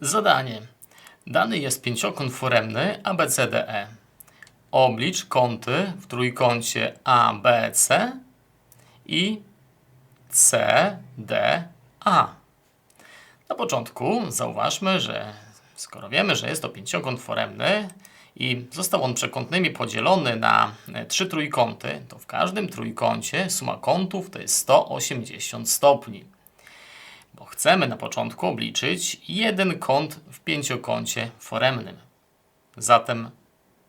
Zadanie. Dany jest pięciokąt foremny ABCDE. Oblicz kąty w trójkącie ABC i CDA. Na początku zauważmy, że skoro wiemy, że jest to pięciokąt foremny i został on przekątnymi podzielony na e, trzy trójkąty, to w każdym trójkącie suma kątów to jest 180 stopni bo chcemy na początku obliczyć jeden kąt w pięciokącie foremnym. Zatem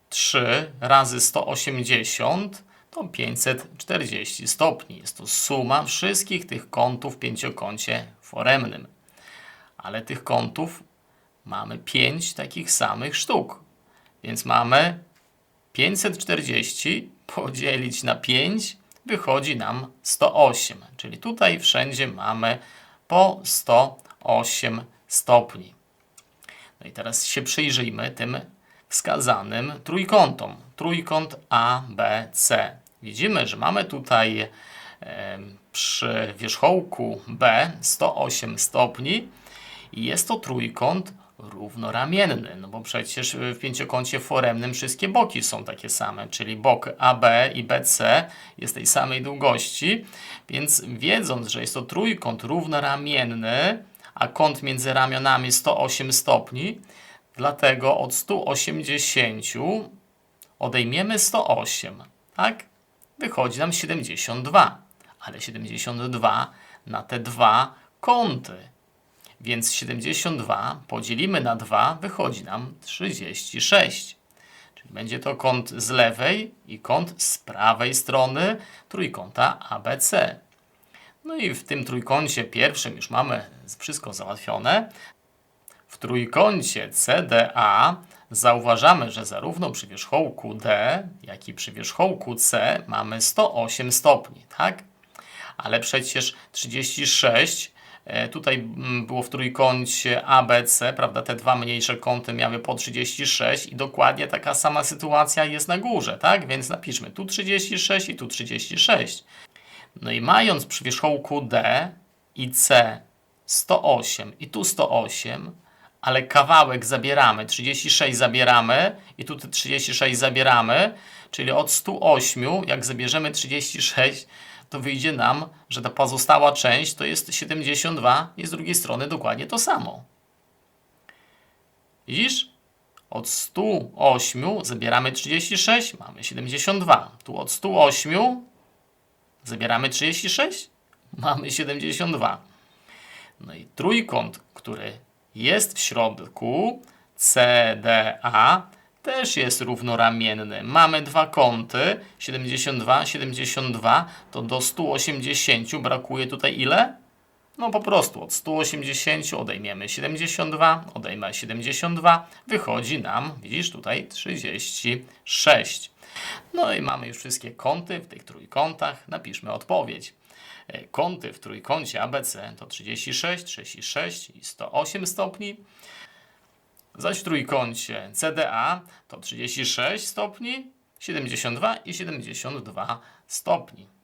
3 razy 180 to 540 stopni. Jest to suma wszystkich tych kątów w pięciokącie foremnym. Ale tych kątów mamy 5 takich samych sztuk. Więc mamy 540 podzielić na 5 wychodzi nam 108. Czyli tutaj wszędzie mamy po 108 stopni. No i teraz się przyjrzyjmy tym wskazanym trójkątom. Trójkąt ABC. Widzimy, że mamy tutaj przy wierzchołku B 108 stopni jest to trójkąt równoramienny, no bo przecież w pięciokącie foremnym wszystkie boki są takie same, czyli bok AB i BC jest tej samej długości, więc wiedząc, że jest to trójkąt równoramienny, a kąt między ramionami 108 stopni, dlatego od 180 odejmiemy 108, tak? Wychodzi nam 72, ale 72 na te dwa kąty. Więc 72 podzielimy na 2, wychodzi nam 36. Czyli będzie to kąt z lewej i kąt z prawej strony trójkąta ABC. No i w tym trójkącie pierwszym już mamy wszystko załatwione. W trójkącie CDA zauważamy, że zarówno przy wierzchołku D, jak i przy wierzchołku C mamy 108 stopni, tak? Ale przecież 36 E, Tutaj mm, było w trójkącie ABC, prawda? Te dwa mniejsze kąty miały po 36 i dokładnie taka sama sytuacja jest na górze, tak? Więc napiszmy tu 36 i tu 36. No i mając przy wierzchołku D i C 108 i tu 108, ale kawałek zabieramy, 36 zabieramy i tu te 36 zabieramy, czyli od 108, jak zabierzemy 36, to wyjdzie nam, że ta pozostała część to jest 72 i z drugiej strony dokładnie to samo. Widzisz? Od 108 zabieramy 36, mamy 72. Tu od 108 zabieramy 36, mamy 72. No i trójkąt, który jest w środku, CDA, też jest równoramienny. Mamy dwa kąty, 72, 72, to do 180 brakuje tutaj ile? No po prostu od 180 odejmiemy 72, odejmę 72, wychodzi nam, widzisz tutaj, 36. No i mamy już wszystkie kąty w tych trójkątach. Napiszmy odpowiedź. E, Kąty w trójkącie ABC to 36, 36 i 108 stopni. Zaś w trójkącie CDA to 36 stopni, 72 i 72 stopni.